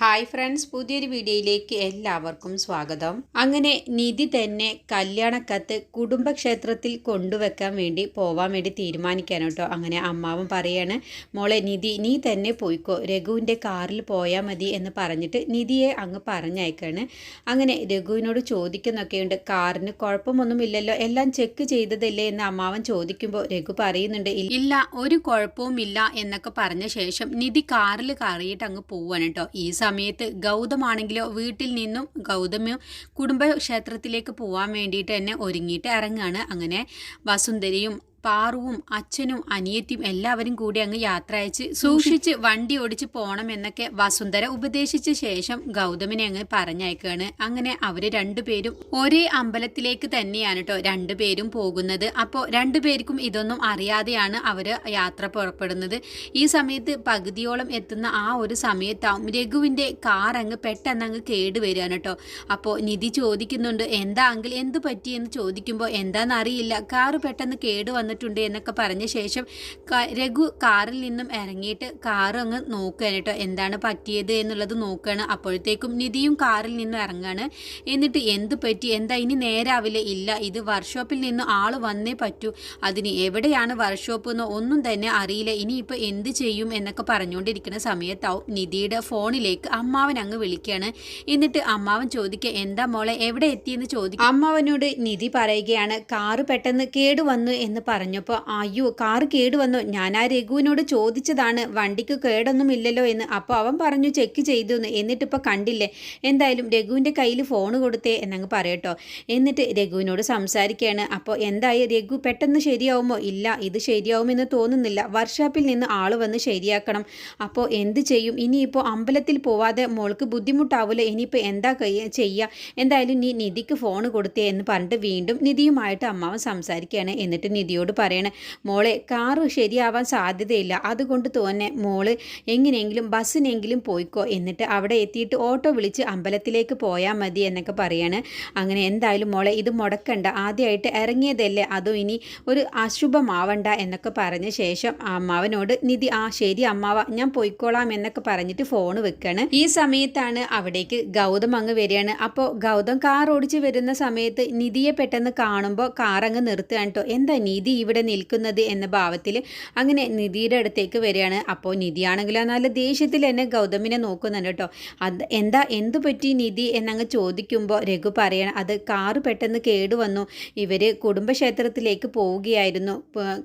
Hi friends പുതിയൊരു വീഡിയോയിലേക്ക് എല്ലാവർക്കും സ്വാഗതം. അങ്ങനെ നിധി തന്നെ കല്യാണക്കത്ത് കുടുംബക്ഷേത്രത്തിൽ കൊണ്ടുവെക്കാൻ വേണ്ടി പോവാൻ വേണ്ടി തീരുമാനിക്കാൻ കേട്ടോ. അങ്ങനെ അമ്മാവൻ പറയാണ് മോളെ നിധി നീ തന്നെ പോയിക്കോ. രഘുവിന്റെ കാറിൽ പോയാൽ മതി എന്ന് പറഞ്ഞിട്ട് നിധിയെ അങ്ങ് പറഞ്ഞയക്കാണ്. അങ്ങനെ രഘുവിനോട് ചോദിക്കുന്നൊക്കെയുണ്ട് കാറിന് കുഴപ്പമൊന്നുമില്ലല്ലോ? എല്ലാം ചെക്ക് ചെയ്തതല്ലേ? എന്ന് അമ്മാവൻ ചോദിക്കുമ്പോൾ രഘു പറയുന്നുണ്ട് ഇല്ല ഒരു കുഴപ്പവും ഇല്ല എന്നൊക്കെ പറഞ്ഞ ശേഷം നിധി കാറിൽ കറിയിട്ട് അങ്ങ് പോവാണ് കേട്ടോ. ഈ സമയത്ത് ഗൗതമാണെങ്കിലോ വീട്ടിൽ നിന്നും ഗൗതമും കുടുംബക്ഷേത്രത്തിലേക്ക് പോകാൻ വേണ്ടിയിട്ട് തന്നെ ഒരുങ്ങിയിട്ട് ഇറങ്ങുകയാണ് അങ്ങനെ വസുന്ധരയും പാറുവും അച്ഛനും അനിയത്തിയും എല്ലാവരും കൂടി അങ്ങ് യാത്ര അയച്ച് സൂക്ഷിച്ച് വണ്ടി ഓടിച്ച് പോകണം എന്നൊക്കെ വസുന്ധര ഉപദേശിച്ച ശേഷം ഗൗതമിനെ അങ്ങ് പറഞ്ഞയക്കാണ്. അങ്ങനെ അവർ രണ്ടുപേരും ഒരേ അമ്പലത്തിലേക്ക് തന്നെയാണ് കേട്ടോ രണ്ടുപേരും പോകുന്നത്. അപ്പോൾ രണ്ടുപേർക്കും ഇതൊന്നും അറിയാതെയാണ് അവർ യാത്ര പുറപ്പെടുന്നത്. ഈ സമയത്ത് പകുതിയോളം എത്തുന്ന ആ ഒരു സമയത്താവും രഘുവിന്റെ കാർ അങ്ങ് പെട്ടെന്ന് അങ്ങ് കേടുവരികയാണ് കേട്ടോ അപ്പോൾ നിധി ചോദിക്കുന്നുണ്ട് എന്താ അങ്കിൾ? എന്ത് പറ്റിയെന്ന് ചോദിക്കുമ്പോൾ എന്താണെന്നറിയില്ല കാറ് പെട്ടെന്ന് കേട് വന്നിട്ടുണ്ട് എന്നൊക്കെ പറഞ്ഞ ശേഷം രഘു കാറിൽ നിന്നും ഇറങ്ങിയിട്ട് കാറ് അങ്ങ് നോക്കുകയാണ് കേട്ടോ. എന്താണ് പറ്റിയത് എന്നുള്ളത് നോക്കുകയാണ്. അപ്പോഴത്തേക്കും നിധിയും കാറിൽ നിന്നും ഇറങ്ങാണ്. എന്നിട്ട് എന്ത് പറ്റി? എന്താ ഇനി നേരാവില്ല? ഇല്ല ഇത് വർക്ക്ഷോപ്പിൽ നിന്ന് ആൾ വന്നേ പറ്റൂ. അതിന് എവിടെയാണ് വർക്ക്ഷോപ്പ് എന്ന് ഒന്നും തന്നെ അറിയില്ല. ഇനിയിപ്പോൾ എന്ത് ചെയ്യും എന്നൊക്കെ പറഞ്ഞുകൊണ്ടിരിക്കുന്ന സമയത്താവും നിധിയുടെ ഫോണിലേക്ക് അമ്മാവൻ അങ്ങ് വിളിക്കുകയാണ്. എന്നിട്ട് അമ്മാവൻ ചോദിക്കുക എന്താ മോളെ എവിടെ എത്തിയെന്ന് ചോദിക്കും അമ്മാവനോട് നിധി പറയുകയാണ് കാറ് പെട്ടെന്ന് കേടുവന്നു എന്ന് പറഞ്ഞപ്പോൾ അയ്യോ കാറ് കേടുവന്നു ഞാൻ ആ രഘുവിനോട് ചോദിച്ചതാണ്. വണ്ടിക്ക് കേടൊന്നും ഇല്ലല്ലോ എന്ന്. അപ്പോൾ അവൻ പറഞ്ഞു ചെക്ക് ചെയ്തു എന്ന് എന്നിട്ടിപ്പോൾ കണ്ടില്ലേ എന്തായാലും രഘുവിന്റെ കയ്യിൽ ഫോൺ കൊടുത്തേ എന്നങ്ങ് പറയട്ടോ. എന്നിട്ട് രഘുവിനോട് സംസാരിക്കുകയാണ് അപ്പോൾ എന്തായി രഘു പെട്ടെന്ന് ശരിയാവുമോ? ഇല്ല ഇത് ശരിയാവുമെന്ന് തോന്നുന്നില്ല. വർക്ക്ഷോപ്പിൽ നിന്ന് ആൾ വന്ന് ശരിയാക്കണം. അപ്പോൾ എന്ത് ചെയ്യും? ഇനിയിപ്പോൾ അമ്പലത്തിൽ പോവാതെ മോൾക്ക് ബുദ്ധിമുട്ടാവില്ല ഇനിയിപ്പോൾ എന്താ ചെയ്യുക എന്തായാലും നീ നിധിക്ക് ഫോൺ കൊടുത്തേ എന്ന് പറഞ്ഞിട്ട് വീണ്ടും നിധിയുമായിട്ട് അമ്മാവൻ സംസാരിക്കുകയാണ് എന്നിട്ട് നിധിയോട് പറയണേ മോളെ കാറ് ശരിയാവാൻ സാധ്യതയില്ല. അതുകൊണ്ട് തോന്നെ മോൾ എങ്ങനെയെങ്കിലും ബസ്സിനെങ്കിലും പോയിക്കോ. എന്നിട്ട് അവിടെ എത്തിയിട്ട് ഓട്ടോ വിളിച്ച് അമ്പലത്തിലേക്ക് പോയാൽ മതി എന്നൊക്കെ പറയാണ്. അങ്ങനെ എന്തായാലും മോളെ ഇത് മുടക്കണ്ട. ആദ്യമായിട്ട് ഇറങ്ങിയതല്ലേ അതോ ഇനി ഒരു അശുഭമാവണ്ട എന്നൊക്കെ പറഞ്ഞ ശേഷം അമ്മാവനോട് നിധി ആ ശരി അമ്മാവ ഞാൻ പോയിക്കോളാം എന്നൊക്കെ പറഞ്ഞിട്ട് ഫോൺ വെക്കാണ്. ഈ സമയത്താണ് അവിടേക്ക് ഗൗതം അങ്ങ് വരികയാണ്. അപ്പോൾ ഗൗതം കാർ ഓടിച്ച് വരുന്ന സമയത്ത് നിധിയെ പെട്ടെന്ന് കാണുമ്പോൾ കാർ അങ്ങ് നിർത്തുകയാണ് കേട്ടോ എന്താ നിധി ഇവിടെ നിൽക്കുന്നത് എന്ന ഭാവത്തിൽ അങ്ങനെ നിധിയുടെ അടുത്തേക്ക് വരികയാണ്. അപ്പോൾ ആണെങ്കിലും നല്ല ദേഷ്യത്തിൽ എന്നെ ഗൗതമിനെ നോക്കുന്നുണ്ട് കേട്ടോ. അത് എന്താ എന്തു പറ്റി നിധി എന്നങ്ങ് ചോദിക്കുമ്പോൾ രഘു പറയണം അത് കാറ് പെട്ടെന്ന് കേടുവന്നു ഇവർ കുടുംബക്ഷേത്രത്തിലേക്ക് പോവുകയായിരുന്നു.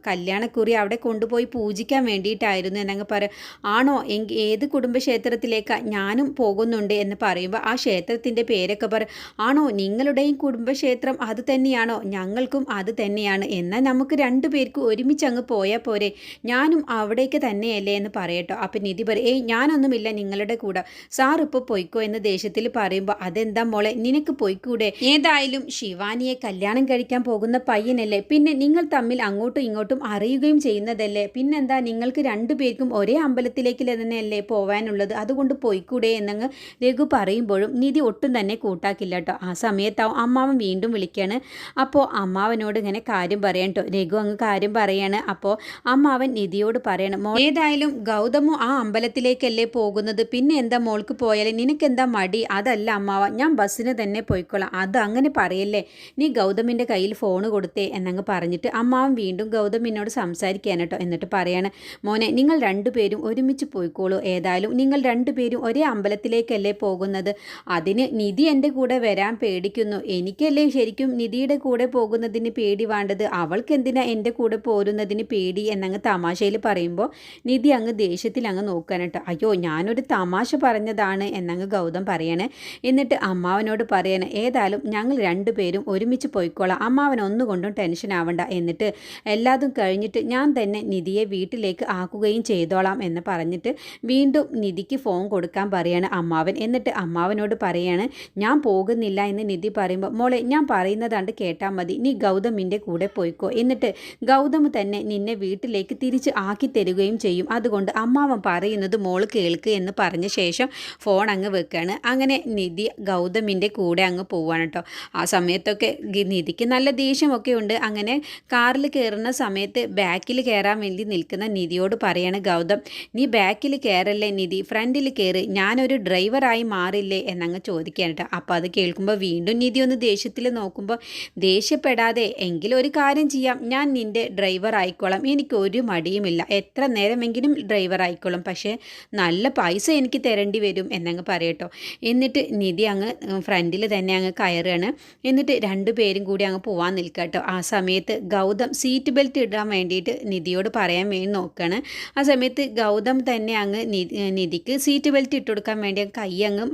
കല്യാണക്കുറി അവിടെ കൊണ്ടുപോയി പൂജിക്കാൻ വേണ്ടിയിട്ടായിരുന്നു എന്നങ്ങ് പറയാം ആണോ? എങ്കിൽ ഏത് കുടുംബക്ഷേത്രത്തിലേക്കാണ് ഞാനും പോകുന്നുണ്ട്? എന്ന് പറയുമ്പോൾ ആ ക്ഷേത്രത്തിന്റെ പേരൊക്കെ പറയും ആണോ? നിങ്ങളുടെയും കുടുംബക്ഷേത്രം അത് തന്നെയാണോ? ഞങ്ങൾക്കും അത് തന്നെയാണ്. എന്നാൽ നമുക്ക് രണ്ടു പേർക്കും ഒരുമിച്ച് അങ്ങ് പോയാൽ പോരെ. ഞാനും അവിടേക്ക് തന്നെയല്ലേ എന്ന് പറയട്ടോ. അപ്പം നിധി പറയും ഏയ് ഞാനൊന്നുമില്ല നിങ്ങളുടെ കൂടെ. സാർ ഇപ്പോൾ പോയിക്കോ എന്ന് ദേഷ്യത്തിൽ പറയുമ്പോൾ അതെന്താ മോളെ നിനക്ക് പോയിക്കൂടെ? ഏതായാലും ശിവാനിയെ കല്യാണം കഴിക്കാൻ പോകുന്ന പയ്യനല്ലേ. പിന്നെ നിങ്ങൾ തമ്മിൽ അങ്ങോട്ടും ഇങ്ങോട്ടും അറിയുകയും ചെയ്യുന്നതല്ലേ. പിന്നെന്താ നിങ്ങൾക്ക് രണ്ടു പേർക്കും ഒരേ അമ്പലത്തിലേക്ക് തന്നെയല്ലേ പോവാനുള്ളത്. അതുകൊണ്ട് പോയിക്കൂടെ എന്നങ്ങ് രഘു പറയുമ്പോഴും നിധി ഒട്ടും തന്നെ കൂട്ടാക്കില്ല കേട്ടോ. ആ സമയത്താവും അമ്മാവൻ വീണ്ടും വിളിക്കുകയാണ് അപ്പോൾ അമ്മാവനോട് ഇങ്ങനെ കാര്യം പറയാൻ കേട്ടോ. രഘു അങ്ങ് കാര്യം പറയാണ്. അപ്പോൾ അമ്മാവൻ നിധിയോട് പറയണം മോൾ ഏതായാലും ഗൗതമു ആ അമ്പലത്തിലേക്കല്ലേ പോകുന്നത്? പിന്നെ എന്താ മോൾക്ക് പോയാലും? നിനക്കെന്താ മടി? അതല്ല അമ്മാവ ഞാൻ ബസ്സിന് തന്നെ പോയിക്കോളാം. അത് അങ്ങനെ പറയല്ലേ? നീ ഗൗതമിന്റെ കയ്യിൽ ഫോൺ കൊടുത്തേ എന്നങ്ങ് പറഞ്ഞിട്ട് അമ്മാവൻ വീണ്ടും ഗൗതമിനോട് സംസാരിക്കാൻ കേട്ടോ എന്നിട്ട് പറയാണ് മോനെ നിങ്ങൾ രണ്ടുപേരും ഒരുമിച്ച് പോയിക്കോളൂ. ഏതായാലും നിങ്ങൾ രണ്ടുപേരും ഒരേ അമ്പലത്തിലേക്കല്ലേ പോകുന്നത്? അതിന് നിധി എന്റെ കൂടെ വരാൻ പേടിക്കുന്നു. എനിക്കല്ലേ ശരിക്കും നിധിയുടെ കൂടെ പോകുന്നതിന് പേടി വേണ്ടത്? അവൾക്ക് എന്തിനാ എന്റെ കൂടെ പോരുന്നതിന് പേടി എന്നങ്ങ് തമാശയിൽ പറയുമ്പോൾ നിധി അങ്ങ് ദേഷ്യത്തിൽ അങ്ങ് നോക്കാനട്ടോ അയ്യോ ഞാനൊരു തമാശ പറഞ്ഞതാണ് എന്നങ്ങ് ഗൗതം പറയണേ. എന്നിട്ട് അമ്മാവനോട് പറയണേ ഏതായാലും ഞങ്ങൾ രണ്ടുപേരും ഒരുമിച്ച് പോയിക്കോളാം. അമ്മാവൻ ഒന്നുകൊണ്ടും ടെൻഷൻ ആവണ്ട എന്നിട്ട് എല്ലാതും കഴിഞ്ഞിട്ട് ഞാൻ തന്നെ നിധിയെ വീട്ടിലേക്ക് ആക്കുകയും ചെയ്തോളാം എന്ന് പറഞ്ഞിട്ട് വീണ്ടും നിധിക്ക് ഫോൺ കൊടുക്കാൻ പറയാണ് അമ്മാവൻ. എന്നിട്ട് അമ്മാവനോട് പറയാണ് ഞാൻ പോകുന്നില്ല എന്ന് നിധി പറയുമ്പോൾ മോളെ ഞാൻ പറയുന്നതാണ്ട് കേട്ടാൽ മതി. നീ ഗൗതമിന്റെ കൂടെ പോയിക്കോ. എന്നിട്ട് എന്നിട്ട് ഗൗതം തന്നെ നിന്നെ വീട്ടിലേക്ക് തിരിച്ച് ആക്കി തരുകയും ചെയ്യും. അതുകൊണ്ട് അമ്മാവൻ പറയുന്നത് മോൾ കേൾക്ക് എന്ന് പറഞ്ഞ ശേഷം ഫോൺ അങ്ങ് വെക്കുകയാണ് അങ്ങനെ നിധി ഗൗതമിന്റെ കൂടെ അങ്ങ് പോവാണ് കേട്ടോ ആ സമയത്തൊക്കെ നിധിക്ക് നല്ല ദേഷ്യമൊക്കെ ഉണ്ട്. അങ്ങനെ കാറിൽ കയറുന്ന സമയത്ത് ബാക്കിൽ കയറാൻ വേണ്ടി നിൽക്കുന്ന നിധിയോട് പറയാണ് ഗൗതം നീ ബാക്കിൽ കയറല്ലേ നിധി? ഫ്രണ്ടിൽ കയറി ഞാനൊരു ഡ്രൈവറായി മാറില്ലേ? എന്നങ്ങ് ചോദിക്കാൻ കേട്ടോ അപ്പോൾ അത് കേൾക്കുമ്പോൾ വീണ്ടും നിധി ഒന്ന് ദേഷ്യത്തിൽ നോക്കുമ്പോൾ ദേഷ്യപ്പെടാതെ എങ്കിലും ഒരു കാര്യം ചെയ്യാം. ഞാൻ നിന്റെ ഡ്രൈവർ ആയിക്കോളാം. എനിക്ക് ഒരു മടിയുമില്ല. എത്ര നേരമെങ്കിലും ഡ്രൈവർ ആയിക്കോളും. പക്ഷേ നല്ല പൈസ എനിക്ക് തരേണ്ടി വരും എന്നങ്ങ് പറയട്ടോ. എന്നിട്ട് നിധി അങ്ങ് ഫ്രണ്ടിൽ തന്നെ അങ്ങ് കയറുകയാണ്. എന്നിട്ട് രണ്ടുപേരും കൂടി അങ്ങ് പോവാൻ നിൽക്കുക കേട്ടോ ആ സമയത്ത് ഗൗതം സീറ്റ് ബെൽറ്റ് ഇടാൻ വേണ്ടിയിട്ട് നിധിയോട് പറയാൻ വേണ്ടി നോക്കുകയാണ് ആ സമയത്ത് ഗൗതം തന്നെ അങ്ങ് നിധിക്ക് സീറ്റ് ബെൽറ്റ് ഇട്ട് കൊടുക്കാൻ വേണ്ടി കൈ അങ്ങ്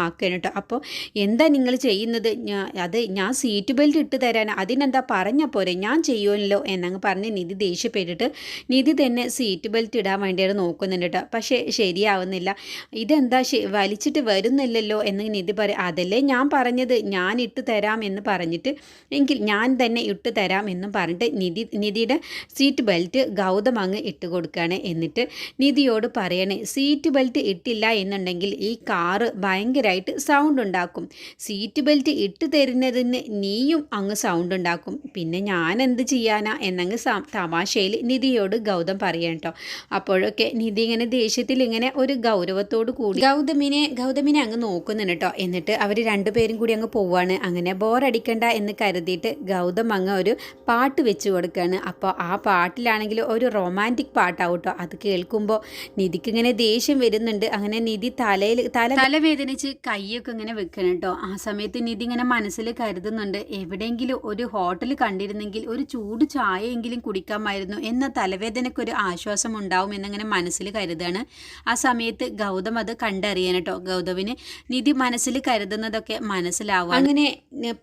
ആക്കുകയാണ് കേട്ടോ. അപ്പോൾ എന്താ നിങ്ങൾ ചെയ്യുന്നത്? അത് ഞാൻ സീറ്റ് ബെൽറ്റ് ഇട്ട് തരാൻ അതിനെന്താ പറഞ്ഞ പോരെ? ഞാൻ ചെയ്യുമല്ലോ എന്നങ്ങ് പറഞ്ഞ് നിധി ദേഷ്യപ്പെട്ടിട്ട് നിധി തന്നെ സീറ്റ് ബെൽറ്റ് ഇടാൻ വേണ്ടിയാണ് നോക്കുന്നുണ്ട് കേട്ടോ. പക്ഷേ ശരിയാവുന്നില്ല. ഇതെന്താ വലിച്ചിട്ട് വരുന്നില്ലല്ലോ എന്ന് നിധി പറയും അതല്ലേ ഞാൻ പറഞ്ഞത് ഞാൻ ഇട്ട് തരാം എന്ന് പറഞ്ഞിട്ട് എങ്കിൽ ഞാൻ തന്നെ ഇട്ട് തരാം എന്നും പറഞ്ഞിട്ട് നിധി നിധിയുടെ സീറ്റ് ബെൽറ്റ് ഗൗതം അങ്ങ് ഇട്ട് കൊടുക്കുകയാണ്. എന്നിട്ട് നിധിയോട് പറയണേ സീറ്റ് ബെൽറ്റ് ഇട്ടില്ല എന്നുണ്ടെങ്കിൽ ഈ കാറ് ഭയങ്കരമായിട്ട് സൗണ്ട് ഉണ്ടാക്കും. സീറ്റ് ബെൽറ്റ് ഇട്ട് തരുന്നതിന് നീയും അങ്ങ് സൗണ്ട് ഉണ്ടാക്കും. പിന്നെ ഞാൻ എന്ത് ചെയ്യാനാ എന്നങ്ങ് തമാശയിൽ നിധിയോട് ഗൗതം പറയാം കേട്ടോ അപ്പോഴൊക്കെ നിധി ഇങ്ങനെ ദേഷ്യത്തിൽ ഇങ്ങനെ ഒരു ഗൗരവത്തോട് കൂടി ഗൗതമിനെ ഗൗതമിനെ അങ്ങ് നോക്കുന്നുണ്ട് കേട്ടോ എന്നിട്ട് അവർ രണ്ടുപേരും കൂടി അങ്ങ് പോവാണ്. അങ്ങനെ ബോറടിക്കണ്ട എന്ന് കരുതിയിട്ട് ഗൗതം അങ്ങ് ഒരു പാട്ട് വെച്ച് കൊടുക്കുകയാണ് അപ്പോൾ ആ പാട്ടിലാണെങ്കിൽ ഒരു റൊമാന്റിക് പാട്ടാവും കേട്ടോ അത് കേൾക്കുമ്പോൾ നിധിക്ക് ഇങ്ങനെ ദേഷ്യം വരുന്നുണ്ട്. അങ്ങനെ നിധി തലയിൽ തല തലവേദനിച്ച് കൈയൊക്കെ ഇങ്ങനെ വെക്കണം കേട്ടോ ആ സമയത്ത് നിധി ഇങ്ങനെ മനസ്സിൽ കരുതുന്നുണ്ട്. എവിടെയെങ്കിലും ഒരു ഹോട്ടൽ കണ്ടിരുന്നെങ്കിൽ ഒരു ചൂട് ചായയെങ്കിലും കുടിക്കാമായിരുന്നു എന്ന തലവേദനയ്ക്ക് ഒരു ആശ്വാസം ഉണ്ടാവും എന്നങ്ങനെ മനസ്സിൽ കരുതാണ്. ആ സമയത്ത് ഗൗതം അത് കണ്ടറിയാൻ കേട്ടോ ഗൗതവിന് നിധി മനസ്സിൽ കരുതുന്നതൊക്കെ മനസ്സിലാവും അങ്ങനെ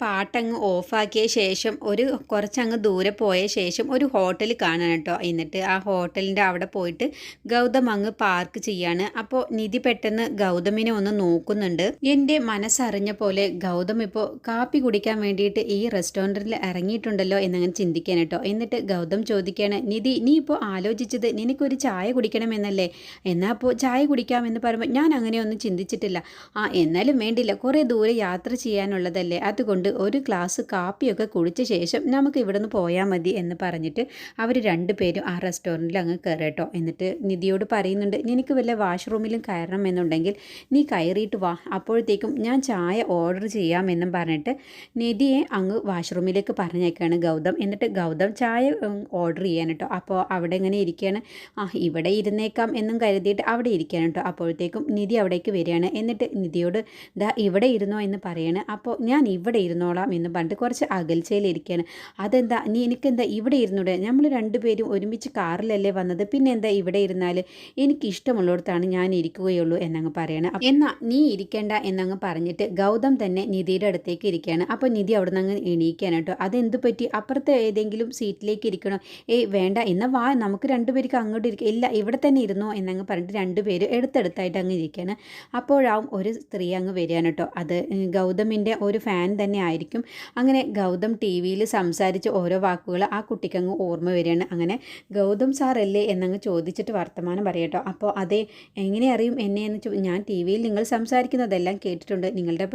പാട്ടങ്ങ് ഓഫാക്കിയ ശേഷം ഒരു കുറച്ചങ്ങ് ദൂരെ പോയ ശേഷം ഒരു ഹോട്ടൽ കാണാൻ കേട്ടോ എന്നിട്ട് ആ ഹോട്ടലിന്റെ അവിടെ പോയിട്ട് ഗൗതം അങ്ങ് പാർക്ക് ചെയ്യാണ്. അപ്പോൾ നിധി പെട്ടെന്ന് ഗൗതമിനെ ഒന്ന് നോക്കുന്നുണ്ട്. എന്റെ മനസ്സറിഞ്ഞ പോലെ ഗൗതം ഇപ്പോൾ കാപ്പി കുടിക്കാൻ വേണ്ടിയിട്ട് ഈ റെസ്റ്റോറന്റിൽ ഇറങ്ങിയിട്ടുണ്ടല്ലോ എന്നങ്ങനെ ചിന്തിക്കാൻ എന്നിട്ട് ഗൗതം ചോദിക്കുകയാണ് നിധി നീ ഇപ്പോൾ ആലോചിച്ചത് നിനക്കൊരു ചായ കുടിക്കണമെന്നല്ലേ? എന്നാൽ അപ്പോൾ ചായ കുടിക്കാമെന്ന് പറയുമ്പോൾ ഞാൻ അങ്ങനെയൊന്നും ചിന്തിച്ചിട്ടില്ല. ആ എന്നാലും വേണ്ടില്ല. കുറേ ദൂരെ യാത്ര ചെയ്യാനുള്ളതല്ലേ. അതുകൊണ്ട് ഒരു ഗ്ലാസ് കാപ്പിയൊക്കെ കുടിച്ച ശേഷം നമുക്ക് ഇവിടെ പോയാൽ മതി എന്ന് പറഞ്ഞിട്ട് അവർ രണ്ടുപേരും ആ റെസ്റ്റോറന്റിൽ അങ്ങ് കയറട്ടോ എന്നിട്ട് നിധിയോട് പറയുന്നുണ്ട് നിനക്ക് വല്ല വാഷ്റൂമിലും കയറണം എന്നുണ്ടെങ്കിൽ നീ കയറിയിട്ട് വാ. അപ്പോഴത്തേക്കും ഞാൻ ചായ ഓർഡർ ചെയ്യാമെന്നും പറഞ്ഞിട്ട് നിധിയെ അങ്ങ് വാഷ്റൂമിലേക്ക് പറഞ്ഞേക്കാണ് ഗൗതം. എന്നിട്ട് ഗൗതം ചായ ഓർഡർ ചെയ്യാൻ കേട്ടോ അപ്പോൾ അവിടെ ഇങ്ങനെ ഇരിക്കുകയാണ് ആ ഇവിടെ ഇരുന്നേക്കാം എന്നും കരുതിയിട്ട് അവിടെ ഇരിക്കാൻ കേട്ടോ അപ്പോഴത്തേക്കും നിധി അവിടേക്ക് വരികയാണ്. എന്നിട്ട് നിധിയോട് ദാ ഇവിടെ ഇരുന്നോ എന്ന് പറയാണ്. അപ്പോൾ ഞാൻ ഇവിടെ ഇരുന്നോളാം എന്ന് പറഞ്ഞിട്ട് കുറച്ച് അകൽച്ചയിലിരിക്കുകയാണ് അതെന്താ? നീ എനിക്കെന്താ ഇവിടെ ഇരുന്നൂടെ? നമ്മൾ രണ്ടുപേരും ഒരുമിച്ച് കാറിലല്ലേ വന്നത്? പിന്നെ എന്താ ഇവിടെ ഇരുന്നാൽ എനിക്ക് ഇഷ്ടമുള്ളിടത്താണ് ഞാൻ ഇരിക്കുകയുള്ളൂ എന്നങ്ങ് പറയണം. എന്നാ നീ ഇരിക്കേണ്ട എന്നങ്ങ് പറഞ്ഞിട്ട് ഗൗതം തന്നെ നിധിയുടെ അടുത്തേക്ക് ഇരിക്കുകയാണ് അപ്പോൾ നിധി അവിടെ നിന്ന് അങ്ങ് എണീക്കാൻ കേട്ടോ അതെന്ത് പറ്റി? അപ്പുറത്തെ ഏതെങ്കിലും സീറ്റിലേക്ക് ഇരിക്കണോ ഏയ് വേണ്ട. എന്നാൽ വാ നമുക്ക് രണ്ടുപേർക്ക് അങ്ങോട്ട് ഇരിക്കുക ഇല്ല ഇവിടെ തന്നെ ഇരുന്നോ എന്നങ്ങ് പറഞ്ഞിട്ട് രണ്ടുപേരും എടുത്തെടുത്തായിട്ട് അങ്ങ് ഇരിക്കുകയാണ് അപ്പോഴാവും ഒരു സ്ത്രീ അങ്ങ് വരികയാണ് കേട്ടോ. അത് ഗൗതമിന്റെ ഒരു ഫാൻ തന്നെ ആയിരിക്കും. അങ്ങനെ ഗൗതം ടി വിയിൽ സംസാരിച്ച് ഓരോ വാക്കുകൾ ആ കുട്ടിക്ക് അങ്ങ് ഓർമ്മ വരികയാണ്. അങ്ങനെ ഗൗതം സാറല്ലേ എന്നങ്ങ് ചോദിച്ചിട്ട് വർത്തമാനം പറയട്ടോ അപ്പോൾ അതെ എങ്ങനെ അറിയും എന്നെ എന്ന് ചോ ഞാൻ ടി വിയിൽ നിങ്ങൾ സംസാരിക്കുന്നതെല്ലാം കേട്ടിട്ടുണ്ട്. നിങ്ങളുടെ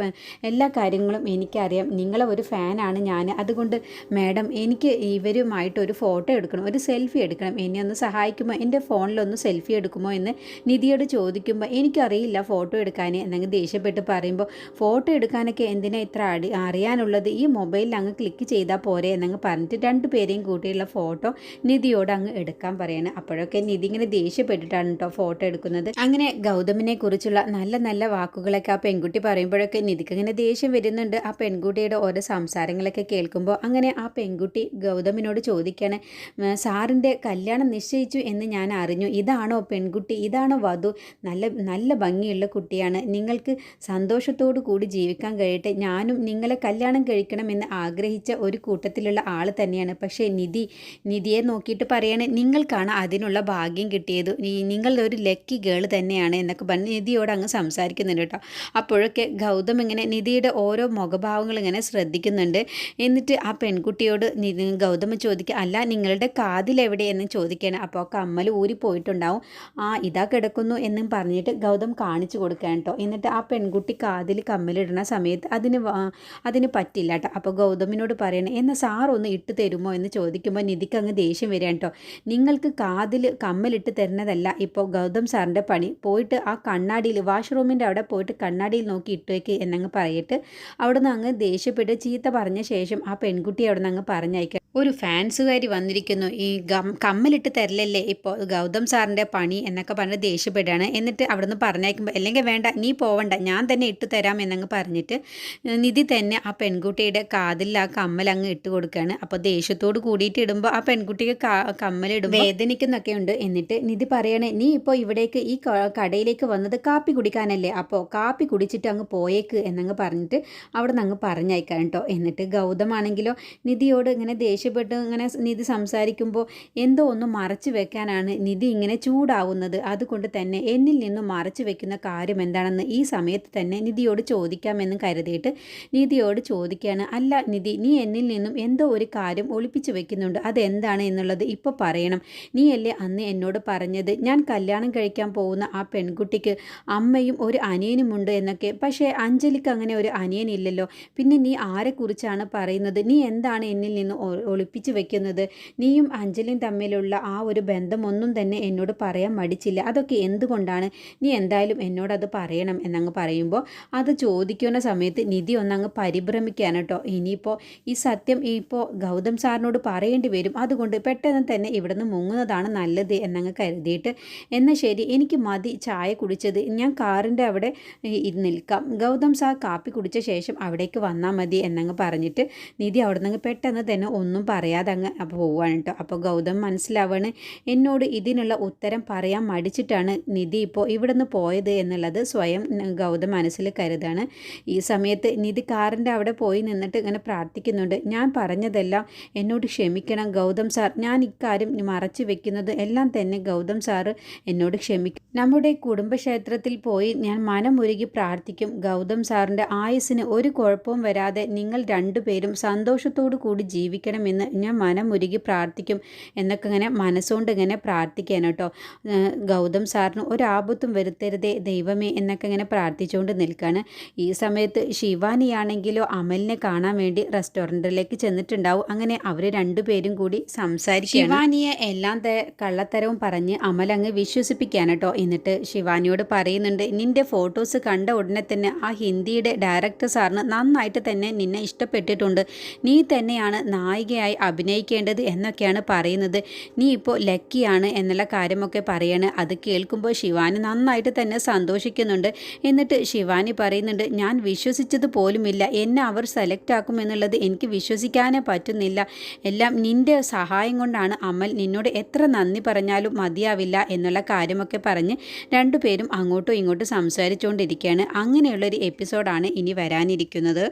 എല്ലാ കാര്യങ്ങളും എനിക്കറിയാം. നിങ്ങളെ ഒരു ഫാനാണ് ഞാൻ. അതുകൊണ്ട് മാഡം എനിക്ക് ഇവരുമായിട്ട് ഒരു ഫോട്ടോ എടുക്കണം ഒരു സെൽഫി എടുക്കണം. എന്നെ ഒന്ന് സഹായിക്കുമോ? എന്റെ ഫോണിലൊന്ന് സെൽഫി എടുക്കുമോ എന്ന് നിധിയോട് ചോദിക്കുമ്പോൾ എനിക്കറിയില്ല ഫോട്ടോ എടുക്കാൻ എന്നങ്ങ് ദേഷ്യപ്പെട്ട് പറയുമ്പോൾ ഫോട്ടോ എടുക്കാനൊക്കെ എന്തിനാ ഇത്ര അടി അറിയാനുള്ളത്? ഈ മൊബൈലിൽ അങ്ങ് ക്ലിക്ക് ചെയ്താൽ പോരെ. എന്നങ്ങ് പറഞ്ഞിട്ട് രണ്ട് പേരെയും കൂട്ടിയുള്ള ഫോട്ടോ നിധിയോട് അങ്ങ് എടുക്കാൻ പറയാണ്. അപ്പോഴൊക്കെ നിധി ഇങ്ങനെ ദേഷ്യപ്പെട്ടിട്ടാണ് കേട്ടോ ഫോട്ടോ എടുക്കുന്നത്. അങ്ങനെ ഗൗതമിനെ കുറിച്ചുള്ള നല്ല നല്ല വാക്കുകളൊക്കെ ആ പെൺകുട്ടി പറയുമ്പോഴൊക്കെ നിധിക്ക് ഇങ്ങനെ ദേഷ്യം വരുന്നുണ്ട്. ആ പെൺകുട്ടിയുടെ ഓരോ സംസാരങ്ങളൊക്കെ കേൾക്കുമ്പോൾ അങ്ങനെ ആ പെൺകുട്ടി ഗൗതമിനോട് ചോദിക്കുകയാണ് "ഉം, സാറിന്റെ കല്യാണം നിശ്ചയിച്ചു എന്ന് ഞാൻ അറിഞ്ഞു. ഇതാണോ പെൺകുട്ടി? ഇതാണോ വധു? നല്ല നല്ല ഭംഗിയുള്ള കുട്ടിയാണ്. നിങ്ങൾക്ക് സന്തോഷത്തോടു കൂടി ജീവിക്കാൻ കഴിയട്ടെ. ഞാനും നിങ്ങളെ കല്യാണം കഴിക്കണമെന്ന് ആഗ്രഹിച്ച ഒരു കൂട്ടത്തിലുള്ള ആൾ തന്നെയാണ്. പക്ഷേ നിധി നിധിയെ നോക്കിയിട്ട് പറയാണ് നിങ്ങൾക്കാണ് അതിനുള്ള ഭാഗ്യം കിട്ടിയത്. നിങ്ങൾ ഒരു ലക്കി ഗേൾ തന്നെയാണ് എന്നൊക്കെ പറഞ്ഞ് നിധിയോട് അങ്ങ് സംസാരിക്കുന്നുണ്ട് കേട്ടോ. അപ്പോഴൊക്കെ ഗൗതം ഇങ്ങനെ നിധിയുടെ ഓരോ മുഖഭാവങ്ങൾ ഇങ്ങനെ ശ്രദ്ധിക്കുന്നുണ്ട്. എന്നിട്ട് ആ പെൺകുട്ടിയോട് ഗൗതം ഗൗതമ ചോദിക്കുക അല്ല നിങ്ങളുടെ കാതിൽ എവിടെയെന്ന് ചോദിക്കുകയാണ് അപ്പോൾ കമ്മൽ ഊരി പോയിട്ടുണ്ടാവും. ആ ഇതാ കിടക്കുന്നു എന്നും പറഞ്ഞിട്ട് ഗൗതം കാണിച്ചു കൊടുക്കുകയാണ് കേട്ടോ എന്നിട്ട് ആ പെൺകുട്ടി കാതിൽ കമ്മലിടുന്ന സമയത്ത് അതിന് അതിന് പറ്റില്ല കേട്ടോ അപ്പോൾ ഗൗതമിനോട് പറയണേ എന്നാൽ സാർ ഒന്ന് ഇട്ട് തരുമോ? എന്ന് ചോദിക്കുമ്പോൾ നിധിക്ക് അങ്ങ് ദേഷ്യം വരിക കേട്ടോ നിങ്ങൾക്ക് കാതിൽ കമ്മലിട്ട് തരുന്നതല്ല. ഇപ്പോൾ ഗൗതം സാറിന്റെ പണി. പോയിട്ട് ആ കണ്ണാടിയിൽ വാഷ്റൂമിന്റെ അവിടെ പോയിട്ട് കണ്ണാടിയിൽ നോക്കി ഇട്ടുവയ്ക്ക് എന്നങ്ങ് പറയിട്ട് അവിടുന്ന് അങ്ങ് ദേഷ്യപ്പെട്ട് ചീത്ത പറഞ്ഞ ശേഷം ആ പെൺകുട്ടി അവിടെ നിന്ന് അങ്ങ് പറഞ്ഞയക്കുക ഒരു ഫാൻസുകാരി വന്നിരിക്കുന്നു. ഈ ഗം കമ്മലിട്ട് തരലല്ലേ ഇപ്പോൾ ഗൗതം സാറിന്റെ പണി എന്നൊക്കെ പറഞ്ഞ് ദേഷ്യപ്പെടുകയാണ്. എന്നിട്ട് അവിടെ നിന്ന് പറഞ്ഞേക്കുമ്പോൾ അല്ലെങ്കിൽ വേണ്ട നീ പോവണ്ട ഞാൻ തന്നെ ഇട്ട് തരാം എന്നങ്ങ് പറഞ്ഞിട്ട് നിധി തന്നെ ആ പെൺകുട്ടിയുടെ കാതിൽ ആ കമ്മൽ അങ്ങ് ഇട്ട് കൊടുക്കുകയാണ്. അപ്പോൾ ദേഷ്യത്തോട് കൂടിയിട്ട് ഇടുമ്പോൾ ആ പെൺകുട്ടിക്ക് കമ്മലിടും വേദനിക്കുന്നൊക്കെ ഉണ്ട് എന്നിട്ട് നിധി പറയണേ നീ ഇപ്പോൾ ഇവിടേക്ക് ഈ കടയിലേക്ക് വന്നത് കാപ്പി കുടിക്കാനല്ലേ? അപ്പോൾ കാപ്പി കുടിച്ചിട്ട് അങ്ങ് പോയേക്ക് എന്നങ്ങ് പറഞ്ഞിട്ട് അവിടെ നിന്ന് അങ്ങ് പറഞ്ഞയക്കാൻ കേട്ടോ. എന്നിട്ട് ഗൗതമാണെങ്കിലോ നിധിയോട് ഇങ്ങനെ ദേഷ്യം ദേഷ്യപ്പെട്ട് ഇങ്ങനെ നിധി സംസാരിക്കുമ്പോൾ എന്തോ ഒന്ന് മറച്ചു വെക്കാനാണ് നിധി ഇങ്ങനെ ചൂടാവുന്നത്. അതുകൊണ്ട് തന്നെ എന്നിൽ നിന്നും മറച്ചു വെക്കുന്ന കാര്യം എന്താണെന്ന് ഈ സമയത്ത് തന്നെ നിധിയോട് ചോദിക്കാമെന്ന് കരുതിയിട്ട് നിധിയോട് ചോദിക്കുകയാണ് അല്ല നിധി നീ എന്നിൽ നിന്നും എന്തോ ഒരു കാര്യം ഒളിപ്പിച്ചു വെക്കുന്നുണ്ട്. അതെന്താണ് എന്നുള്ളത് ഇപ്പോൾ പറയണം. നീയല്ലേ അന്ന് എന്നോട് പറഞ്ഞത്? ഞാൻ കല്യാണം കഴിക്കാൻ പോകുന്ന ആ പെൺകുട്ടിക്ക് അമ്മയും ഒരു അനിയനുമുണ്ട് എന്നൊക്കെ. പക്ഷേ അഞ്ജലിക്ക് അങ്ങനെ ഒരു അനിയനില്ലല്ലോ പിന്നെ നീ ആരെക്കുറിച്ചാണ് പറയുന്നത്? നീ എന്താണ് എന്നിൽ നിന്ന് ഒളിപ്പിച്ചു വെക്കുന്നത്. നീയും അഞ്ജലിയും തമ്മിലുള്ള ആ ഒരു ബന്ധമൊന്നും തന്നെ എന്നോട് പറയാൻ മടിച്ചില്ല. അതൊക്കെ എന്തുകൊണ്ടാണ്? നീ എന്തായാലും എന്നോടത് പറയണം എന്നങ്ങ് പറയുമ്പോൾ അത് ചോദിക്കുന്ന സമയത്ത് നിധി ഒന്നങ്ങ് പരിഭ്രമിക്കുകയാണ് കേട്ടോ. ഇനിയിപ്പോൾ ഈ സത്യം ഇപ്പോൾ ഗൗതം സാറിനോട് പറയേണ്ടി വരും. അതുകൊണ്ട് പെട്ടെന്ന് തന്നെ ഇവിടുന്ന് മുങ്ങുന്നതാണ് നല്ലത് എന്നങ്ങ് കരുതിയിട്ട് എന്നാൽ ശരി എനിക്ക് മതി ചായ കുടിച്ചത്. ഞാൻ കാറിന്റെ അവിടെ നിൽക്കാം. ഗൗതം സാർ കാപ്പി കുടിച്ച ശേഷം അവിടേക്ക് വന്നാൽ മതി എന്നങ്ങ് പറഞ്ഞിട്ട് നിധി അവിടെ നിന്ന് പെട്ടെന്ന് തന്നെ ഒന്നും ഒന്നും പറയാതെ അങ്ങ് പോവുകയാണ് കേട്ടോ അപ്പോൾ ഗൗതം മനസ്സിലാവാണ് എന്നോട് ഇതിനുള്ള ഉത്തരം പറയാൻ മടിച്ചിട്ടാണ് നിധി ഇപ്പോൾ ഇവിടെ നിന്ന് പോയത് എന്നുള്ളത് സ്വയം ഗൗതം മനസ്സിൽ കരുതാണ്. ഈ സമയത്ത് നിധി കാറിന്റെ അവിടെ പോയി നിന്നിട്ട് ഇങ്ങനെ പ്രാർത്ഥിക്കുന്നുണ്ട്. ഞാൻ പറഞ്ഞതെല്ലാം എന്നോട് ക്ഷമിക്കണം ഗൗതം സാർ. ഞാൻ ഇക്കാര്യം മറച്ചു വെക്കുന്നത് എല്ലാം തന്നെ ഗൗതം സാറ് എന്നോട് ക്ഷമിക്കും. നമ്മുടെ കുടുംബക്ഷേത്രത്തിൽ പോയി ഞാൻ മനമുരുകി പ്രാർത്ഥിക്കും. ഗൗതം സാറിന്റെ ആയുസ്സിന് ഒരു കുഴപ്പവും വരാതെ നിങ്ങൾ രണ്ടുപേരും സന്തോഷത്തോടു കൂടി ജീവിക്കണം എന്ന് ഞാൻ മനമുരുകി പ്രാർത്ഥിക്കും എന്നൊക്കെ ഇങ്ങനെ മനസ്സുകൊണ്ട് ഇങ്ങനെ പ്രാർത്ഥിക്കാൻ കേട്ടോ. ഗൗതം സാറിന് ഒരാപത്തും വരുത്തരുതേ ദൈവമേ എന്നൊക്കെ ഇങ്ങനെ പ്രാർത്ഥിച്ചുകൊണ്ട് നിൽക്കുകയാണ്. ഈ സമയത്ത് ശിവാനിയാണെങ്കിലോ അമലിനെ കാണാൻ വേണ്ടി റെസ്റ്റോറന്റിലേക്ക് ചെന്നിട്ടുണ്ടാവും. അങ്ങനെ അവർ രണ്ടുപേരും കൂടി സംസാരിക്കും ശിവാനിയെ എല്ലാം കള്ളത്തരവും പറഞ്ഞ് അമൽ അങ്ങ് വിശ്വസിപ്പിക്കാൻ കേട്ടോ. എന്നിട്ട് ശിവാനിയോട് പറയുന്നുണ്ട് നിന്റെ ഫോട്ടോസ് കണ്ട ഉടനെ തന്നെ ആ ഹിന്ദിയുടെ ഡയറക്ടർ സാറിന് നന്നായിട്ട് തന്നെ നിന്നെ ഇഷ്ടപ്പെട്ടിട്ടുണ്ട്. നീ തന്നെയാണ് നായിക നായികയായി അഭിനയിക്കേണ്ടത് എന്നൊക്കെയാണ് പറയുന്നത്. നീ ഇപ്പോൾ ലക്കിയാണ് എന്നുള്ള കാര്യമൊക്കെ പറയാണ്. അത് കേൾക്കുമ്പോൾ ശിവാനി നന്നായിട്ട് തന്നെ സന്തോഷിക്കുന്നുണ്ട്. എന്നിട്ട് ശിവാനി പറയുന്നുണ്ട് ഞാൻ വിശ്വസിച്ചത് പോലുമില്ല. എന്നെ അവർ സെലക്ട് ആക്കുമെന്നുള്ളത് എനിക്ക് വിശ്വസിക്കാനേ പറ്റുന്നില്ല. എല്ലാം നിന്റെ സഹായം കൊണ്ടാണ് അമൽ നിന്നോട് എത്ര നന്ദി പറഞ്ഞാലും മതിയാവില്ല എന്നുള്ള കാര്യമൊക്കെ പറഞ്ഞ് രണ്ടുപേരും അങ്ങോട്ടും ഇങ്ങോട്ടും സംസാരിച്ചുകൊണ്ടിരിക്കുകയാണ്. അങ്ങനെയുള്ളൊരു എപ്പിസോഡാണ് ഇനി വരാനിരിക്കുന്നത്.